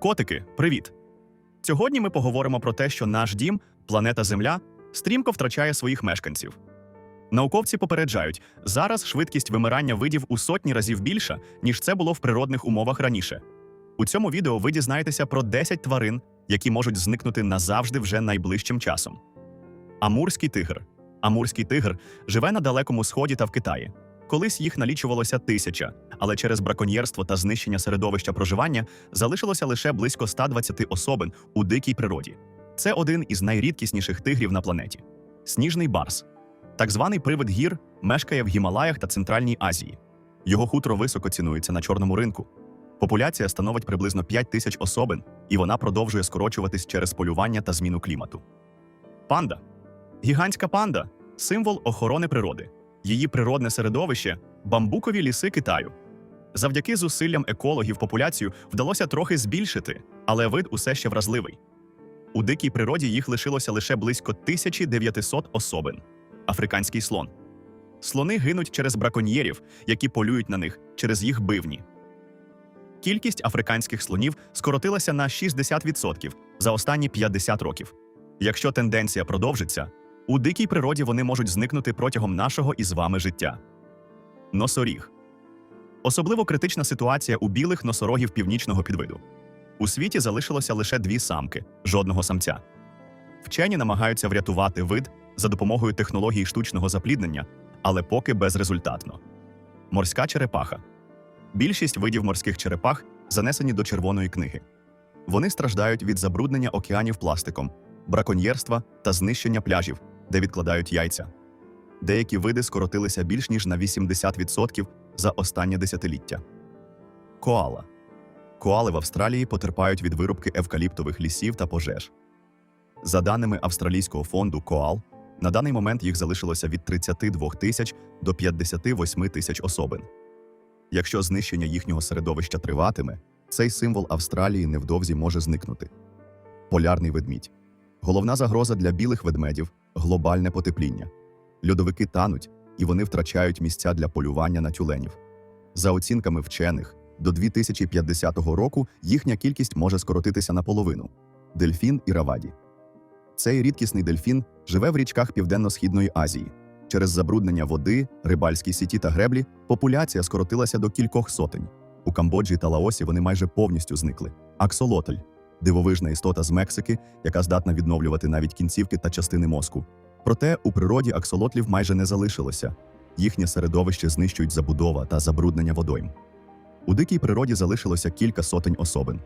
Котики, привіт! Сьогодні ми поговоримо про те, що наш дім, планета Земля, стрімко втрачає своїх мешканців. Науковці попереджають, зараз швидкість вимирання видів у сотні разів більша, ніж це було в природних умовах раніше. У цьому відео ви дізнаєтеся про 10 тварин, які можуть зникнути назавжди вже найближчим часом. Амурський тигр. Амурський тигр живе на далекому сході та в Китаї. Колись їх налічувалося тисяча, але через браконьєрство та знищення середовища проживання залишилося лише близько 120 особин у дикій природі. Це один із найрідкісніших тигрів на планеті. Сніжний барс. Так званий привид гір мешкає в Гімалаях та Центральній Азії. Його хутро високо цінується на чорному ринку. Популяція становить приблизно 5 тисяч особин, і вона продовжує скорочуватись через полювання та зміну клімату. Панда. Гігантська панда символ охорони природи. Її природне середовище бамбукові ліси Китаю. Завдяки зусиллям екологів популяцію вдалося трохи збільшити, але вид усе ще вразливий. У дикій природі їх лишилося лише близько 1900 особин. Африканський слон. Слони гинуть через браконьєрів, які полюють на них через їх бивні. Кількість африканських слонів скоротилася на 60% за останні 50 років. Якщо тенденція продовжиться, у дикій природі вони можуть зникнути протягом нашого із вами життя. Носоріг. Особливо критична ситуація у білих носорогів північного підвиду. У світі залишилося лише дві самки, жодного самця. Вчені намагаються врятувати вид за допомогою технології штучного запліднення, але поки безрезультатно. Морська черепаха. Більшість видів морських черепах занесені до червоної книги. Вони страждають від забруднення океанів пластиком, браконьєрства та знищення пляжів, де відкладають яйця. Деякі види скоротилися більш ніж на 80% за останнє десятиліття. Коала. Коали в Австралії потерпають від вирубки евкаліптових лісів та пожеж. За даними Австралійського фонду Коал, на даний момент їх залишилося від 32 тисяч до 58 тисяч особин. Якщо знищення їхнього середовища триватиме, цей символ Австралії невдовзі може зникнути. Полярний ведмідь. Головна загроза для білих ведмедів глобальне потепління. Льодовики тануть, і вони втрачають місця для полювання на тюленів. За оцінками вчених, до 2050 року їхня кількість може скоротитися наполовину. Дельфін і раваді. Цей рідкісний дельфін живе в річках Південно-Східної Азії. Через забруднення води, рибальські сіті та греблі популяція скоротилася до кількох сотень. У Камбоджі та Лаосі вони майже повністю зникли. Аксолотль дивовижна істота з Мексики, яка здатна відновлювати навіть кінцівки та частини мозку. Проте у природі аксолотлів майже не залишилося. Їхнє середовище знищують забудова та забруднення водойм. У дикій природі залишилося кілька сотень особин.